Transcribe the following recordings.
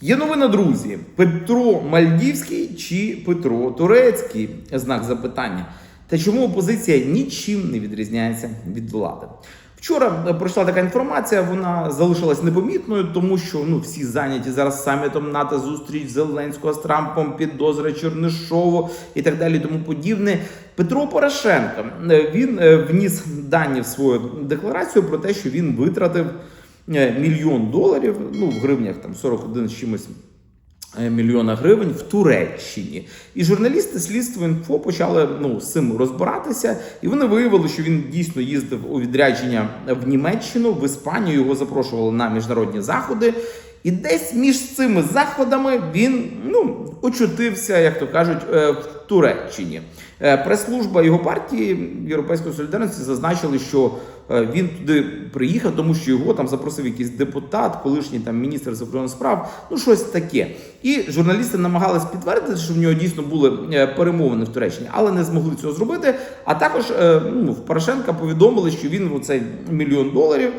Є новина, друзі. Петро Мальдівський чи Петро Турецький? Знак запитання. Та чому опозиція нічим не відрізняється від влади? Вчора пройшла така інформація, вона залишилась непомітною, тому що ну всі зайняті зараз самітом НАТО, зустріч Зеленського з Трампом, підозри Чернишову і так далі, тому подібне. Петро Порошенко е, він е, вніс дані в свою декларацію про те, що він витратив мільйон доларів, ну в гривнях там 41 з чимось е, мільйона гривень в Туреччині. І журналісти слідство інфо почали ну, з цим розбиратися, і вони виявили, що він дійсно їздив у відрядження в Німеччину, в Іспанію його запрошували на міжнародні заходи. І десь між цими заходами він ну, очутився, як то кажуть, е, в Туреччині. Е, Прес-служба його партії Європейської солідарності зазначили, що е, він туди приїхав, тому що його там запросив якийсь депутат, колишній там міністр закордонних справ, ну щось таке. І журналісти намагались підтвердити, що в нього дійсно були перемовини в Туреччині, але не змогли цього зробити. А також ну, в Порошенка повідомили, що він оцей мільйон доларів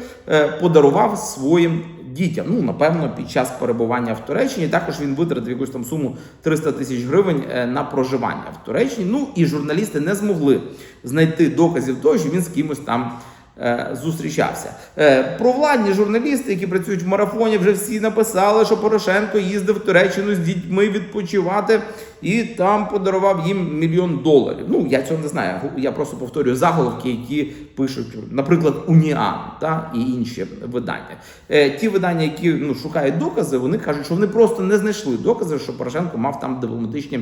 подарував своїм дітям. Ну, напевно, під час перебування в Туреччині також він витратив якусь там суму 300 тисяч гривень е, на проживання в Туреччині. Ну і журналісти не змогли знайти доказів того, що він з кимось там. е, Зустрічався Е, провладні журналісти, які працюють в марафоні, вже всі написали, що Порошенко їздив в Туреччину з дітьми відпочивати і там подарував їм мільйон доларів. Ну я цього не знаю. Я просто повторюю заголовки, які пишуть, наприклад, Уніан та і інші видання. Е, ті видання, які ну шукають докази, вони кажуть, що вони просто не знайшли докази, що Порошенко мав там дипломатичні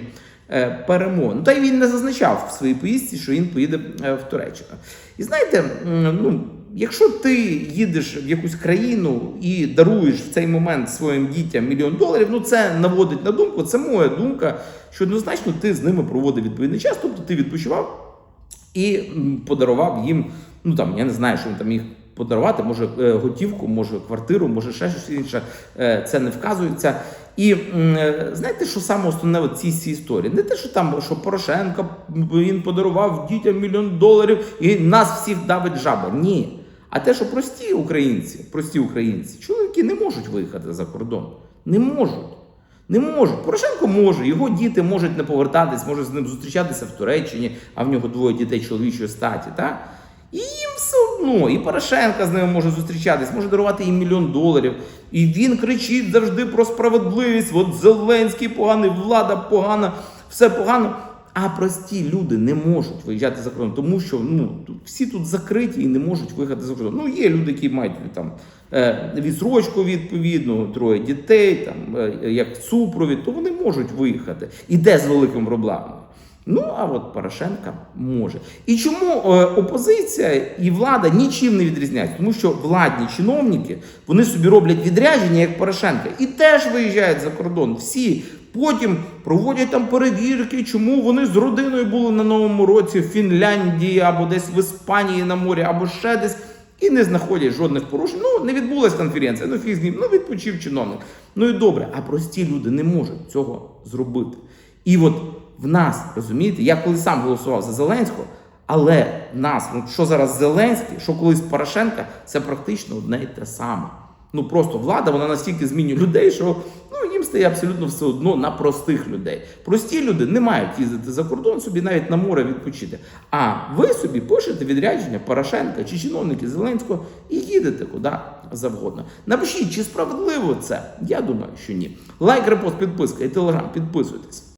е, перемовини. Ну, Та й він не зазначав в своїй поїздці, що він поїде е, в Туреччину. І знаєте, ну. Якщо ти їдеш в якусь країну і даруєш в цей момент своїм дітям мільйон доларів, ну це наводить на думку. Це моя думка, що однозначно ти з ними проводив відповідний час, тобто ти відпочивав і подарував їм, ну там я не знаю, що він там міг подарувати, може е, готівку, може квартиру, може ще щось інше. Е, Це не вказується. І е, знаєте, що саме основне в цій цій історії? Не те, що там що Порошенко він подарував дітям мільйон доларів і нас всіх давить жаба. Ні. А те, що прості українці, прості українці, чоловіки не можуть виїхати за кордон. Не можуть. Не можуть. Порошенко може, його діти можуть не повертатись, можуть з ним зустрічатися в Туреччині, а в нього двоє дітей чоловічої статі. Та? І їм все одно, і Порошенко з ними може зустрічатись, може дарувати їм мільйон доларів. І він кричить завжди про справедливість. От Зеленський поганий, влада погана, все погано. А прості люди не можуть виїжджати за кордон, тому що ну всі тут закриті і не можуть виїхати за кордон. Ну є люди, які мають там е, відсрочку відповідну, троє дітей, там е, як супровід, то вони можуть виїхати. Іде з великими проблемами. Ну а от Порошенка може. І чому е, опозиція і влада нічим не відрізняються? Тому що владні чиновники вони собі роблять відрядження як Порошенка і теж виїжджають за кордон. Всі потім проводять там перевірки, чому вони з родиною були на новому році в Фінляндії або десь в Іспанії на морі, або ще десь. І не знаходять жодних порушень. Ну не відбулася конференція, ну фіг з ним, ну відпочив чиновник. Ну і добре, а прості люди не можуть цього зробити. І от в нас, розумієте, я коли сам голосував за Зеленського, але в нас, ну що зараз Зеленський, що колись Порошенка, це практично одне і те саме. Ну просто влада, вона настільки змінює людей, що ну їм стає абсолютно все одно на простих людей. Прості люди не мають їздити за кордон собі навіть на море відпочити. А ви собі пишете відрядження Порошенка чи чиновники Зеленського і їдете куди завгодно. Напишіть, чи справедливо це? Я думаю, що ні. Лайк, репост, підписка і телеграм. Підписуйтесь.